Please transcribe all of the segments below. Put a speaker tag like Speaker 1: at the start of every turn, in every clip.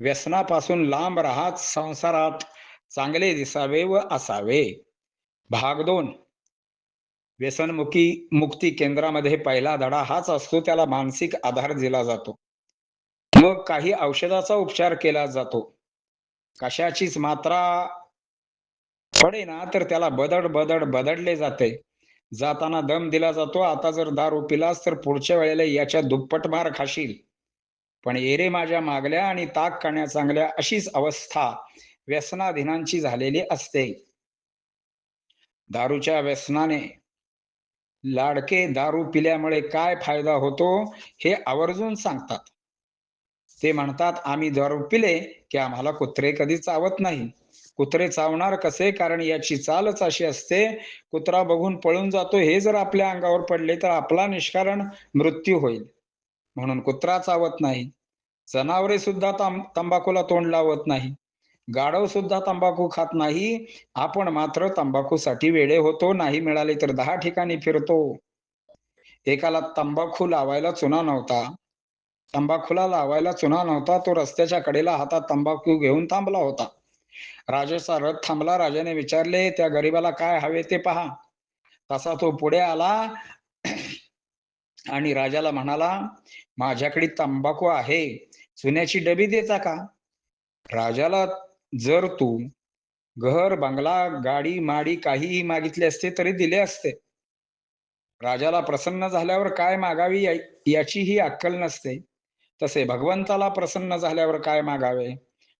Speaker 1: व्यसनापासून लांब राहत संसारात चांगले दिसावे व असावे. भाग दोन. व्यसनमुखी मुक्ती केंद्रामध्ये पहिला धडा हाच असतो त्याला मानसिक आधार दिला जातो. मग काही औषधाचा उपचार केला जातो. कशाचीच मात्रा पडे ना तर त्याला बदड बदड बदडले जाते. जाताना दम दिला जातो आता जर दारू पिलास तर पुढच्या वेळेला याच्या दुप्पट मार खाशील. पण एरे माझ्या मागल्या आणि ताक करण्या चांगल्या अशीच अवस्था व्यसनाधीनांची झालेली असते. दारूच्या व्यसनाने लाडके दारू पिल्यामुळे काय फायदा होतो हे आवर्जून सांगतात. ते म्हणतात आम्ही दारू पिले की आम्हाला कुत्रे कधी चावत नाही. कुत्रे चावणार कसे? कारण याची चालच अशी असते कुत्रा बघून पळून जातो हे जर आपल्या अंगावर पडले तर आपला निष्कारण मृत्यू होईल. म्हणून कुत्रा चावत नाही. जनावरे सुद्धा तां तंबाखूला तोंड लावत नाही. गाढव सुद्धा तंबाखू खात नाही. आपण मात्र तंबाखूसाठी वेळे होतो नाही मिळाले तर दहा ठिकाणी फिरतो. एकाला तंबाखू लावायला चुना नव्हता. तंबाखूला लावायला चुना नव्हता तो रस्त्याच्या कडेला हातात तंबाखू घेऊन थांबला होता. राजाचा रथ थांबला राजाने विचारले त्या गरीबाला काय हवे ते पहा. तसा तो पुढे आला आणि राजाला म्हणाला माझ्याकडे तंबाखू आहे. चुन्याची डबी देता का? राजाला जर तू घर बंगला गाडी माडी काहीही मागितले असते तरी दिले असते. राजाला प्रसन्न झाल्यावर काय मागावी याचीही अक्कल नसते. तसे भगवंताला प्रसन्न झाल्यावर काय मागावे?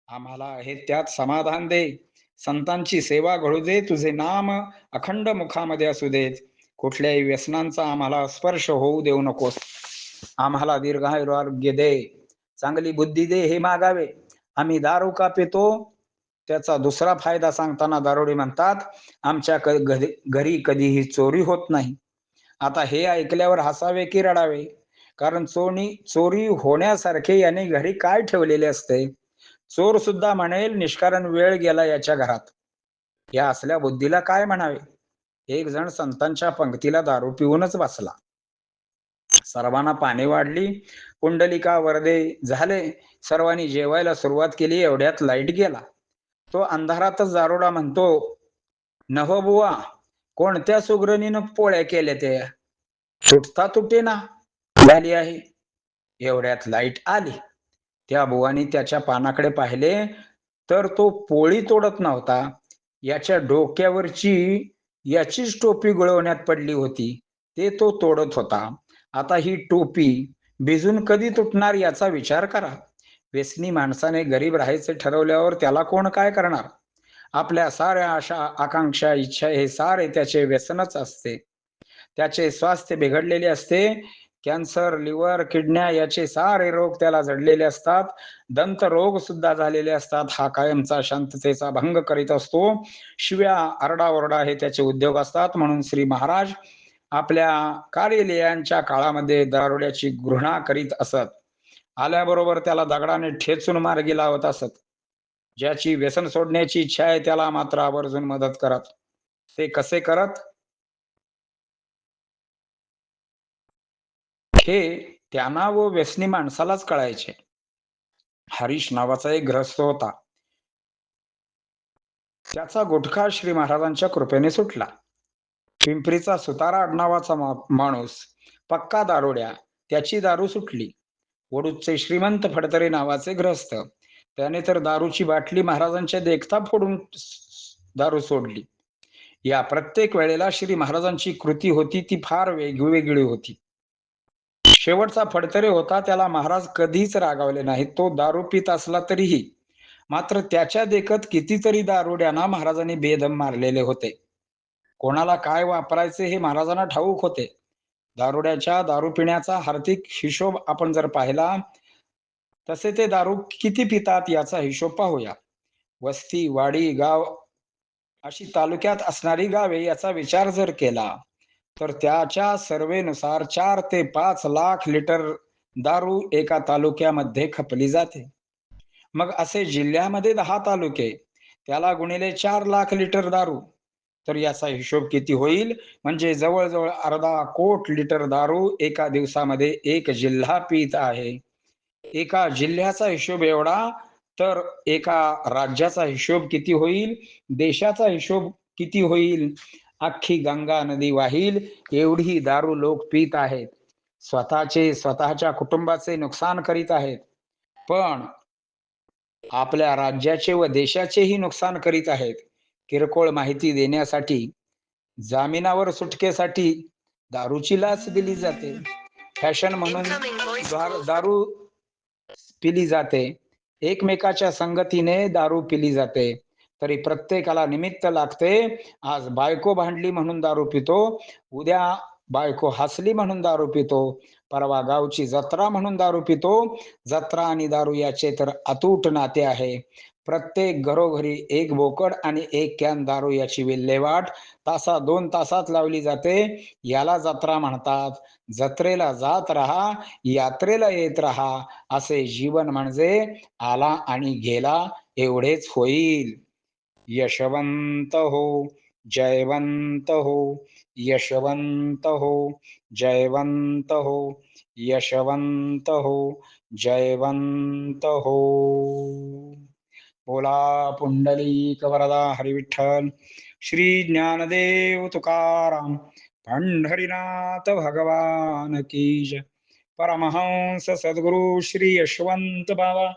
Speaker 1: आम्हाला हे त्यात समाधान दे. संतांची सेवा घडू दे. तुझे नाम अखंड मुखामध्ये असू देत. कुठल्याही व्यसनांचा आम्हाला स्पर्श होऊ देऊ नकोस. आम्हाला दीर्घायुरोग्य दे. चांगली बुद्धी दे हे मागावे. आम्ही दारू का पितो त्याचा दुसरा फायदा सांगताना दारोडे म्हणतात आमच्या घरी घरी कधीही चोरी होत नाही. आता हे ऐकल्यावर हसावे की रडावे? कारण चोरी चोरी होण्यासारखे याने घरी काय ठेवलेले असते? चोर सुद्धा म्हणेल निष्कारण वेळ गेला याच्या घरात. या असल्या बुद्धीला काय म्हणावे? एक जण संतांच्या पंक्तीला दारू पिऊनच बसला. सर्वांना पाने वाढली. कुंडलिका वर्दे झाले. सर्वांनी जेवायला सुरुवात केली एवढ्यात लाइट गेला. तो अंधारातच दारोडा म्हणतो नव बुवा कोणत्या सुग्रणीनं पोळ्या केल्या त्या? तुटता तुटे ना झाली आहे. एवढ्यात लाइट आली. त्या बुवानी त्याच्या पानाकडे पाहिले तर तो पोळी तोडत नव्हता. याच्या डोक्यावरची याचीच टोपी गुळवण्यात पडली होती. ते तो तोडत होता. आता ही टोपी भिजून कधी तुटणार याचा विचार करा. व्यसनी माणसाने गरीब राहायचे ठरवल्यावर त्याला कोण काय करणार? आपल्या साऱ्या आशा आकांक्षा इच्छा हे सारे त्याचे व्यसनच असते. त्याचे स्वास्थ्य बिघडलेले असते. कॅन्सर लिव्हर किडन्या याचे सारे रोग त्याला जडलेले असतात. दंत रोग सुद्धा झालेले असतात. हा कायमचा शांततेचा भंग करीत असतो. शिव्या आरडाओरडा हे त्याचे उद्योग असतात. म्हणून श्री महाराज आपल्या कार्यालयांच्या काळामध्ये दारुड्याची घृणा करीत असत. आल्याबरोबर त्याला दगडाने ठेचून मार्गी लावत असत. ज्याची व्यसन सोडण्याची इच्छा आहे त्याला मात्र आवर्जून मदत करत. ते कसे करत? हे त्यांना व व्यसनी माणसालाच कळायचे. हरीश नावाचा एक ग्रस्त होता. त्याचा गुटखा श्री महाराजांच्या कृपेने सुटला. पिंपरीचा सुतारा आडनावाचा माणूस पक्का दारोड्या त्याची दारू सुटली. वडूचे श्रीमंत फडतरे नावाचे ग्रस्त त्याने तर दारूची बाटली महाराजांच्या देखता फोडून दारू सोडली. या प्रत्येक वेळेला श्री महाराजांची कृती होती ती फार वेगवेगळी होती. शेवटचा फडतरे होता त्याला महाराज कधीच रागावले नाहीत. तो दारू पित असला तरीही मात्र त्याच्या देखत कितीतरी दारुड्यांना महाराजांनी बेदम मारलेले होते. कोणाला काय वापरायचे हे महाराजांना ठाऊक होते. दारुड्याच्या दारू पिण्याचा हार्दिक हिशोब आपण जर पाहिला तसे ते दारू किती पितात याचा हिशोब पाहूया. वस्ती वाडी गाव अशी तालुक्यात असणारी गावे याचा विचार जर केला तर त्याच्या सर्वेनुसार चार ते पाच लाख लिटर दारू एका तालुक्यामध्ये खपली जाते. मग असे जिल्ह्यामध्ये दहा तालुके त्याला गुणिले चार लाख लिटर दारू तर याचा हिशोब किती होईल? म्हणजे जवळजवळ अर्धा कोट लिटर दारू एका दिवसामध्ये एक जिल्हा पित आहे. एका जिल्ह्याचा हिशोब एवढा तर एका राज्याचा हिशोब किती होईल? देशाचा हिशोब किती होईल? अख्खी गंगा नदी वाहील एवढी दारू लोक पित आहेत. स्वतःचे स्वतःच्या कुटुंबाचे नुकसान करीत आहेत. पण आपल्या राज्याचे व देशाचेही नुकसान करीत आहेत. किरकोळ माहिती देण्यासाठी जामिनावर सुटकेसाठी दारूची लाच दिली जाते. फॅशन म्हणून दार- पिली जाते. एकमेकाच्या संगतीने दारू पिली जाते. तरी प्रत्येकाला निमित्त लागते. आज बायको भांडली म्हणून दारू पितो. उद्या बायको हसली म्हणून दारू पितो. परवा गावची जत्रा म्हणून दारू पितो. जत्रा आणि दारू याचे तर अतूट नाते आहे. प्रत्येक घरोघरी एक बोकड आणि एक कॅन दारू याची विल्हेवाट तासा दोन तासात लावली जाते. याला जत्रा म्हणतात. जत्रेला जात राहा यात्रेला येत राहा असे जीवन म्हणजे आला आणि गेला एवढेच होईल. यशवंत हो जयवंत हो यशवंत हो जयवंत हो यशवंत हो जयवंत हो. बोला पुंडलिक वरदा हरिविठ्ठल श्री ज्ञानदेव तुकाराम पंढरीनाथ भगवान कीज परमहंस सद्गुरु श्री यशवंत बाबा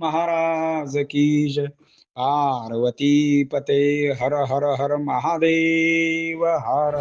Speaker 1: महाराज कीज पार्वती पते हर हर हर महादेव हर।